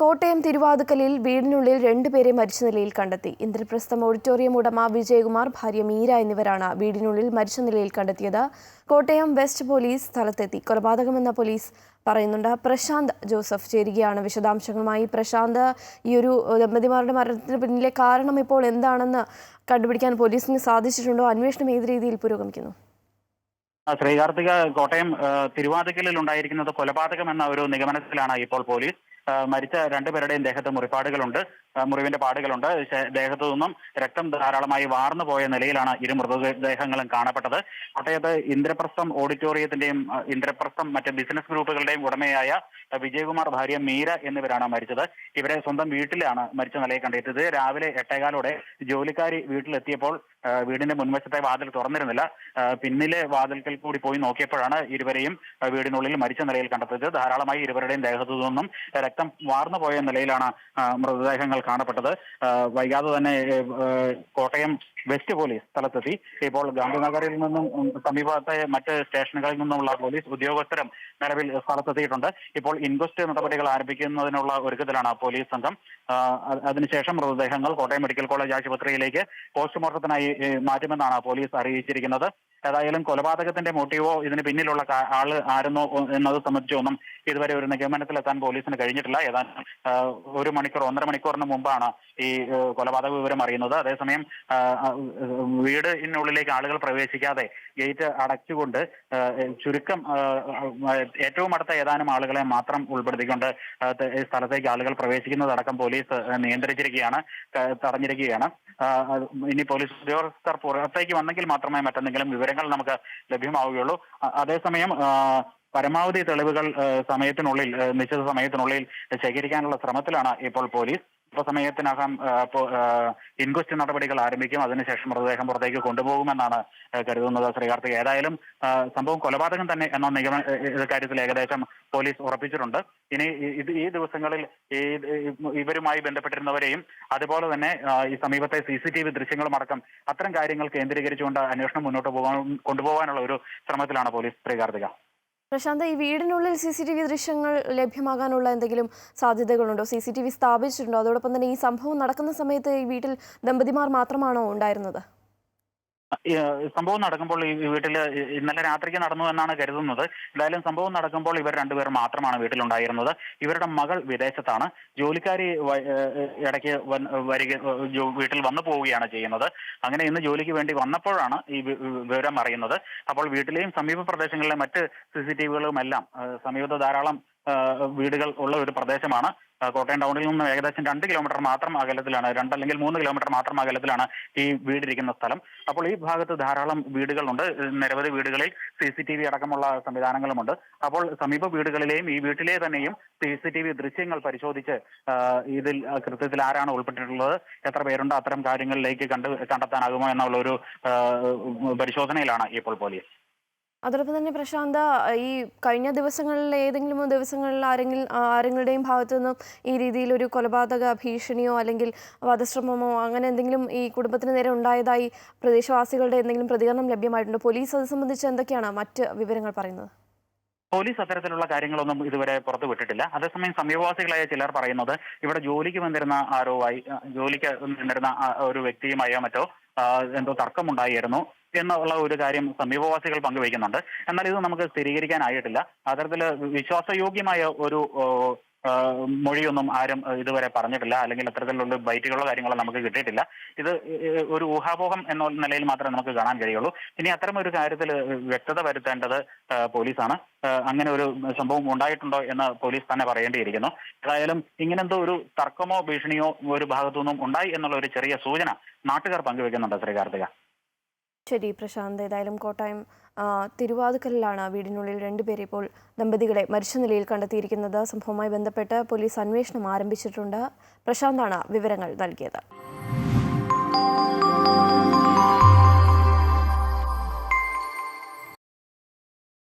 കോട്ടയം തിരുവാതുക്കലിൽ വീടിനുള്ളിൽ രണ്ടുപേരെ മരിച്ച നിലയിൽ കണ്ടെത്തി. ഇന്ദ്രപ്രസ്ഥം ഓഡിറ്റോറിയം ഉടമ വിജയകുമാർ ഭാര്യ മീര എന്നിവരാണ് വീടിനുള്ളിൽ മരിച്ച നിലയിൽ കണ്ടെത്തിയത്. കോട്ടയം വെസ്റ്റ് പോലീസ് സ്ഥലത്തെത്തി. കൊലപാതകമെന്ന പോലീസ് പറയുന്നുണ്ട്. പ്രശാന്ത് ജോസഫ് ചേരുകയാണ് വിശദാംശങ്ങളുമായി. പ്രശാന്ത് ഈ ഒരു ദമ്പതിമാരുടെ മരണത്തിന് പിന്നിലെ കാരണം ഇപ്പോൾ എന്താണെന്ന് കണ്ടുപിടിക്കാൻ പോലീസിന് സാധിച്ചിട്ടുണ്ടോ? അന്വേഷണം ഏത് രീതിയിൽ പുരോഗമിക്കുന്നു? ശ്രീകാർത്തിക കോട്ടയം തിരുവാതിക്കലിൽ ഉണ്ടായിരിക്കുന്നത് കൊലപാതകം എന്ന ഒരു നിഗമനത്തിലാണ് ഇപ്പോൾ പോലീസ്. മരിച്ച രണ്ടുപേരുടെയും ദേഹത്ത് മുറിപ്പാടുകളുണ്ട്. മുറിവിന്റെ പാടുകളുണ്ട്. ദേഹത്തു നിന്നും രക്തം ധാരാളമായി വാർന്നു പോയ നിലയിലാണ് ഇരു മൃതദേഹങ്ങളും കാണപ്പെട്ടത്. കോട്ടയത്ത് ഇന്ദ്രപ്രസ്ഥം ഓഡിറ്റോറിയത്തിന്റെയും ഇന്ദ്രപ്രസ്ഥം മറ്റ് ബിസിനസ് ഗ്രൂപ്പുകളുടെയും ഉടമയായ വിജയകുമാർ ഭാര്യ മീര എന്നിവരാണ് മരിച്ചത്. ഇവരെ സ്വന്തം വീട്ടിലാണ് മരിച്ച നിലയിൽ കണ്ടെത്തിയത്. രാവിലെ എട്ടേകാലോടെ ജോലിക്കാരി വീട്ടിലെത്തിയപ്പോൾ വീടിന്റെ മുൻവശത്തെ വാതിൽ തുറന്നിരുന്നില്ല. പിന്നിലെ വാതിൽക്കൽ കൂടി പോയി നോക്കിയപ്പോഴാണ് ഇരുവരെയും വീടിനുള്ളിൽ മരിച്ച നിലയിൽ കണ്ടെത്തിയത്. ധാരാളമായി ഇരുവരുടെയും ദേഹത്തു നിന്നും രക്തം വാർന്നു പോയ നിലയിലാണ് മൃതദേഹങ്ങൾ കാണപ്പെട്ടത്. വൈകാതെ തന്നെ കോട്ടയം വെസ്റ്റ് പോലീസ് സ്ഥലത്തെത്തി. ഇപ്പോൾ ഗാന്ധിനഗറിൽ നിന്നും സമീപത്തെ മറ്റ് സ്റ്റേഷനുകളിൽ നിന്നുമുള്ള പോലീസ് ഉദ്യോഗസ്ഥരും നിലവിൽ സ്ഥലത്തെത്തിയിട്ടുണ്ട്. ഇപ്പോൾ ഇൻക്വസ്റ്റ് നടപടികൾ ആരംഭിക്കുന്നതിനുള്ള ഒരുക്കത്തിലാണ് പോലീസ് സംഘം. അതിനുശേഷം മൃതദേഹങ്ങൾ കോട്ടയം മെഡിക്കൽ കോളേജ് ആശുപത്രിയിലേക്ക് പോസ്റ്റ്മോർട്ടത്തിനായി മാറ്റുമെന്നാണ് പോലീസ് അറിയിച്ചിരിക്കുന്നത്. ഏതായാലും കൊലപാതകത്തിന്റെ മോട്ടീവോ ഇതിന് പിന്നിലുള്ള ആൾ ആരെന്നോ എന്നത് സംബന്ധിച്ചൊന്നും ഇതുവരെ ഒരു നിഗമനത്തിലെത്താൻ പോലീസിന് കഴിഞ്ഞിട്ടില്ല. ഏതാനും ഒരു മണിക്കൂർ ഒന്നര മണിക്കൂറിന് മുമ്പാണ് ഈ കൊലപാതക വിവരം അറിയുന്നത്. അതേസമയം വീടിനുള്ളിലേക്ക് ആളുകൾ പ്രവേശിക്കാതെ ഗേറ്റ് അടച്ചുകൊണ്ട് ചുരുക്കം ഏറ്റവും അടുത്ത ഏതാനും ആളുകളെ മാത്രം ഉൾപ്പെടുത്തിക്കൊണ്ട് സ്ഥലത്തേക്ക് ആളുകൾ പ്രവേശിക്കുന്നതടക്കം പോലീസ് നിയന്ത്രിച്ചിരിക്കുകയാണ് തടഞ്ഞിരിക്കുകയാണ്. ഇനി പോലീസ് ഉദ്യോഗസ്ഥർ പുറത്തേക്ക് വന്നെങ്കിൽ മാത്രമേ മറ്റെന്തെങ്കിലും വിവരങ്ങൾ നമുക്ക് ലഭ്യമാവുകയുള്ളൂ. അതേസമയം പരമാവധി തെളിവുകൾ സമയത്തിനുള്ളിൽ നിശ്ചിത സമയത്തിനുള്ളിൽ ശേഖരിക്കാനുള്ള ശ്രമത്തിലാണ് ഇപ്പോൾ പോലീസ്. സമയത്തിനകം ഇൻക്വസ്റ്റ് നടപടികൾ ആരംഭിക്കും. അതിനുശേഷം മൃതദേഹം പുറത്തേക്ക് കൊണ്ടുപോകുമെന്നാണ് കരുതുന്നത് ശ്രീകാർത്തിക് ഏതായാലും സംഭവം കൊലപാതകം തന്നെ എന്ന നിഗമന ഇത് കാര്യത്തിൽ ഏകദേശം പോലീസ് ഉറപ്പിച്ചിട്ടുണ്ട്. ഇനി ഇത് ഈ ദിവസങ്ങളിൽ ഇവരുമായി ബന്ധപ്പെട്ടിരുന്നവരെയും അതുപോലെ തന്നെ ഈ സമീപത്തെ സി സി ടി വി ദൃശ്യങ്ങളും അടക്കം അത്തരം കാര്യങ്ങൾ കേന്ദ്രീകരിച്ചുകൊണ്ട് അന്വേഷണം മുന്നോട്ട് പോകാൻ കൊണ്ടുപോകാനുള്ള ഒരു ശ്രമത്തിലാണ് പോലീസ് ശ്രീകാർത്തിക പ്രശാന്ത് ഈ വീടിനുള്ളിൽ സി സി ടി വി ദൃശ്യങ്ങൾ ലഭ്യമാകാനുള്ള എന്തെങ്കിലും സാധ്യതകളുണ്ടോ? സി സി ടി വി സ്ഥാപിച്ചിട്ടുണ്ടോ? അതോടൊപ്പം തന്നെ ഈ സംഭവം നടക്കുന്ന സമയത്ത് ഈ വീട്ടിൽ ദമ്പതിമാർ മാത്രമാണോ ഉണ്ടായിരുന്നത്? സംഭവം നടക്കുമ്പോൾ ഈ വീട്ടിൽ ഇന്നലെ രാത്രിക്ക് നടന്നു എന്നാണ് കരുതുന്നത്. എന്തായാലും സംഭവം നടക്കുമ്പോൾ ഇവർ രണ്ടുപേർ മാത്രമാണ് വീട്ടിലുണ്ടായിരുന്നത്. ഇവരുടെ മകൾ വിദേശത്താണ്. ജോലിക്കാരി ഇടയ്ക്ക് വരിക വീട്ടിൽ വന്നു പോവുകയാണ് ചെയ്യുന്നത്. അങ്ങനെ ഇന്ന് ജോലിക്ക് വേണ്ടി വന്നപ്പോഴാണ് ഈ വിവരം അറിയുന്നത്. അപ്പോൾ വീട്ടിലെയും സമീപ പ്രദേശങ്ങളിലെ മറ്റ് സി സി ടി സമീപത്ത് ധാരാളം വീടുകൾ ഉള്ള ഒരു പ്രദേശമാണ്. കോട്ടയം ടൗണിൽ നിന്ന് ഏകദേശം രണ്ട് കിലോമീറ്റർ മാത്രം അകലത്തിലാണ് രണ്ടല്ലെങ്കിൽ മൂന്ന് കിലോമീറ്റർ മാത്രം അകലത്തിലാണ് ഈ വീടിരിക്കുന്ന സ്ഥലം. അപ്പോൾ ഈ ഭാഗത്ത് ധാരാളം വീടുകളുണ്ട്. നിരവധി വീടുകളിൽ സി സി ടി വി അടക്കമുള്ള സംവിധാനങ്ങളുമുണ്ട്. അപ്പോൾ സമീപ വീടുകളിലെയും ഈ വീട്ടിലെ തന്നെയും സി സി ടി വി ദൃശ്യങ്ങൾ പരിശോധിച്ച് ഇതിൽ കൃത്യത്തിൽ ആരാണ് ഉൾപ്പെട്ടിട്ടുള്ളത് എത്ര പേരുണ്ട് അത്തരം കാര്യങ്ങളിലേക്ക് കണ്ട് കണ്ടെത്താനാകുമോ എന്നുള്ള ഒരു പരിശോധനയിലാണ് ഇപ്പോൾ പോലീസ്. അതോടൊപ്പം തന്നെ പ്രശാന്ത ഈ കഴിഞ്ഞ ദിവസങ്ങളിൽ ഏതെങ്കിലും ദിവസങ്ങളിൽ ആരെങ്കിലും ആരെങ്കിലുടെയും ഭാഗത്തു നിന്നും ഈ രീതിയിൽ ഒരു കൊലപാതക ഭീഷണിയോ അല്ലെങ്കിൽ വധശ്രമമോ അങ്ങനെ എന്തെങ്കിലും ഈ കുടുംബത്തിന് നേരെ ഉണ്ടായതായി പ്രദേശവാസികളുടെ എന്തെങ്കിലും പ്രതികരണം ലഭ്യമായിട്ടുണ്ട്? പോലീസ് അത് സംബന്ധിച്ച് എന്തൊക്കെയാണ് മറ്റ് വിവരങ്ങൾ പറയുന്നത്? പോലീസ് അത്തരത്തിലുള്ള കാര്യങ്ങളൊന്നും ഇതുവരെ പുറത്തു വിട്ടിട്ടില്ല. അതേസമയം സമീപവാസികളായ ചിലർ പറയുന്നത് ഇവിടെ ജോലിക്ക് വന്നിരുന്ന ആരോ ആയി ജോലിക്ക് വന്നിരുന്ന ഒരു വ്യക്തിയുമായോ മറ്റോ എന്തോ തർക്കമുണ്ടായിരുന്നു. എന്നുള്ള ഒരു കാര്യം സമീപവാസികൾ പങ്കുവയ്ക്കുന്നുണ്ട്. എന്നാൽ ഇത് നമുക്ക് സ്ഥിരീകരിക്കാനായിട്ടില്ല. അത്തരത്തിൽ വിശ്വാസയോഗ്യമായ ഒരു മൊഴിയൊന്നും ആരും ഇതുവരെ പറഞ്ഞിട്ടില്ല. അല്ലെങ്കിൽ അത്തരത്തിലുള്ള ബൈറ്റുകളോ കാര്യങ്ങളോ നമുക്ക് കിട്ടിയിട്ടില്ല. ഇത് ഒരു ഊഹാപോഹം എന്ന നിലയിൽ മാത്രമേ നമുക്ക് കാണാൻ കഴിയുള്ളൂ. ഇനി അത്തരം ഒരു കാര്യത്തിൽ വ്യക്തത വരുത്തേണ്ടത് പോലീസാണ്. അങ്ങനെ ഒരു സംഭവം ഉണ്ടായിട്ടുണ്ടോ എന്ന് പോലീസ് തന്നെ പറയേണ്ടിയിരിക്കുന്നു. ഏതായാലും ഇങ്ങനെന്തോ ഒരു തർക്കമോ ഭീഷണിയോ ഒരു ഭാഗത്തുനിന്നും ഉണ്ടായി എന്നുള്ള ഒരു ചെറിയ സൂചന നാട്ടുകാർ പങ്കുവെക്കുന്നുണ്ട് ശ്രീ കാർത്തിക. ശരി പ്രശാന്ത് ഏതായാലും കോട്ടയം തിരുവാതുക്കലിലാണ് വീടിനുള്ളിൽ രണ്ടുപേരെ ഇപ്പോൾ ദമ്പതികളെ മരിച്ച നിലയിൽ കണ്ടെത്തിയിരിക്കുന്നത്. സംഭവവുമായി ബന്ധപ്പെട്ട് പോലീസ് അന്വേഷണം ആരംഭിച്ചിട്ടുണ്ട്. പ്രശാന്താണ് വിവരങ്ങൾ നൽകിയത്.